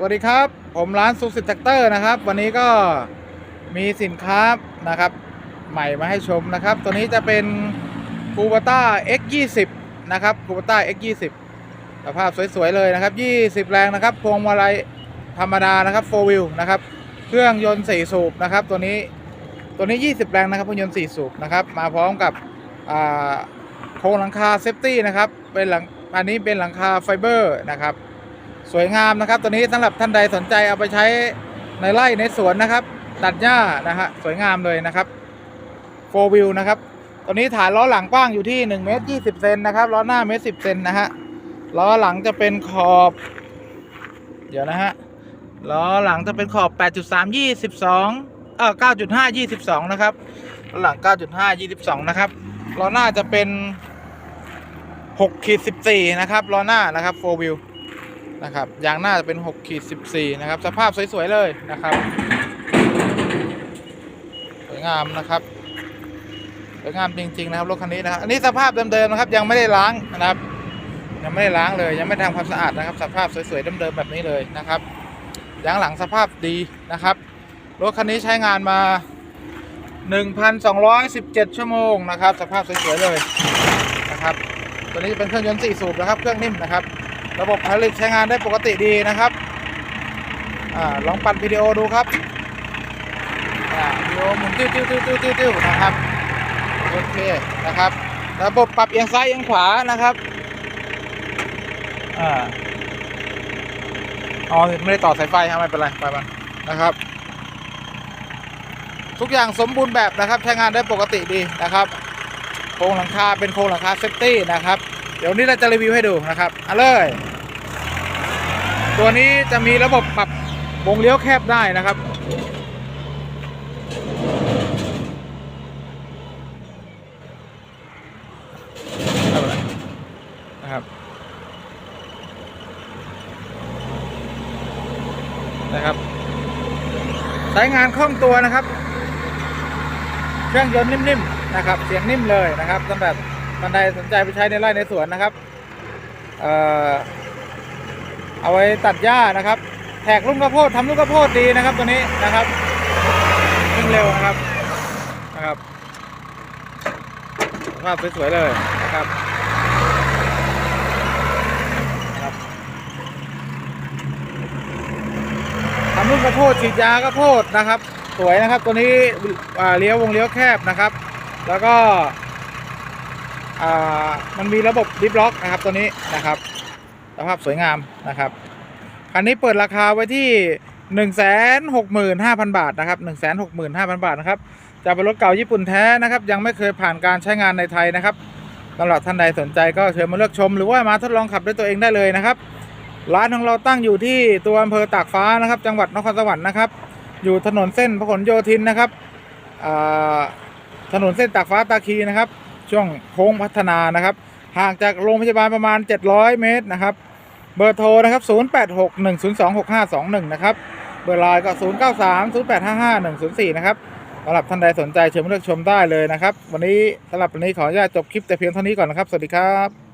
สวัสดีครับ ผมร้านสุสิตแท็กเตอร์นะครับ วันนี้ก็มีสินค้านะครับ ใหม่มาให้ชมนะครับ ตัวนี้จะเป็นคูบ a ต้า X20 นะครับคูบ a ต้า X20 สภาพสวยๆเลยนะครับ 20 แรงนะครับพวงมาลัยธรรมดานะครับ4 wheel นะครับ เครื่องยนต์ 4 สูบนะครับ ตัวนี้ตัวนี้ 20 แรงนะครับเครื่องยนต์ 4 สูบนะครับ มาพร้อมกับโครงหลังคาเซฟตี้นะครับเป็นหลังอันนี้เป็นหลังคาไฟเบอร์นะครับ สวยงามนะครับตัวนี้สำหรับท่านใดสนใจเอาไปใช้ในไร่ในสวนนะครับ ตัดหญ้านะฮะสวยงามเลยนะครับโฟวิวนะครับตัวนี้ฐานล้อหลังกว้างอยู่ที่1เมตร20เซนนะครับล้อหน้าเมตร10เซนนะฮะล้อหลังจะเป็นขอบ เดี๋ยวนะฮะล้อหลังจะเป็นขอบ 8.3 22เออ9.5 22 นะครับล้อหลัง 9.5 22 นะครับล้อหน้าจะเป็น6ขีด14นะครับล้อหน้านะครับ4 wheel นะครับยางหน้าจะเป็น6ขีด14 นะครับ สภาพสวยๆเลยนะครับ สวยงามนะครับสวยงามจริงๆนะครับรถคันนี้นะครับอันนี้สภาพเดิมๆนะครับ ยังไม่ได้ล้างนะครับ ยังไม่ได้ล้างเลย ยังไม่ทำความสะอาดนะครับ สภาพสวยๆเดิมๆแบบนี้เลยนะครับยางหลังสภาพดีนะครับรถคันนี้ใช้งานมา 1,217 ชั่วโมงนะครับ สภาพสวยๆเลยนะครับ ตัวนี้เป็นเครื่องยนต์4สูบนะครับ เครื่องนิ่มนะครับ ระบบผลิตใช้งานได้ปกติดีนะครับอลองปั่นวิดีโอดูครับวิดีโอหมุนติ้วติ้วติ้วติ้วติ้วติ้วนะครับโอเคนะครับ ระบบปรับเอียงซ้ายเอียงขวานะครับอ่าอ๋อไม่ได้ต่อสายไฟฮะไม่เป็นไรไปมันนะครับ ทุกอย่างสมบูรณ์แบบนะครับใช้งานได้ปกติดีนะครับโครงหลังคาเป็นโครงหลังคาเซฟตี้นะครับ เดี๋ยวนี้เราจะรีวิวให้ดูนะครับเอาเลย ตัวนี้จะมีระบบปรับวงเลี้ยวแคบได้นะครับอาไปนะครับนะครับใช้งานคล่องตัวนะครับ เครื่องยนต์นิ่มๆนะครับ เสียงนิ่มเลยนะครับสำหรับ ท่านใดสนใจไปใช้ในไร่ในสวนนะครับ เอ่อ เอาไว้ตัดหญ้านะครับ แทกลูกข้าวโพดทำลูกข้าวโพดดีนะครับ ตัวนี้นะครับวิ่งเร็วนะครับ นะครับภาพสวยๆเลยนะครับนะครับทำลูกข้าวโพดฉีดยาข้าวโพดนะครับ สวยนะครับ ตัวนี้เลี้ยววงเลี้ยวแคบนะครับ แล้วก็ มันมีระบบดิฟล็อกนะครับตัวนี้นะครับสภาพสวยงามนะครับคันนี้เปิดราคาไว้ที่1 6 5 0 0 0บาทนะครับ1 6 5 0 0 0บาทนะครับจะเป็นรถเก่าญี่ปุ่นแท้นะครับ ยังไม่เคยผ่านการใช้งานในไทยนะครับสำหรับท่านใดสนใจก็เชิญมาเลือกชม หรือว่ามาทดลองขับด้วยตัวเองได้เลยนะครับ ร้านของเราตั้งอยู่ที่ตัวอำเภอตากฟ้านะครับ จังหวัดนครสวรรค์นะครับ อยู่ถนนเส้นพหลโยธินนะครับถนนเส้นตากฟ้าตาคีนะครับ ช่วงโค้งพัฒนานะครับ ห่างจากโรงพยาบาลประมาณ 700 เมตรนะครับ เบอร์โทรนะครับ 0861026521 นะครับ เบอร์ไลน์ก็ 0930855104 นะครับสำหรับท่านใดสนใจเชิญเลือกชมได้เลยนะครับ วันนี้สำหรับวันนี้ขออนุญาตจบคลิปแต่เพียงเท่านี้ก่อนนะครับ สวัสดีครับ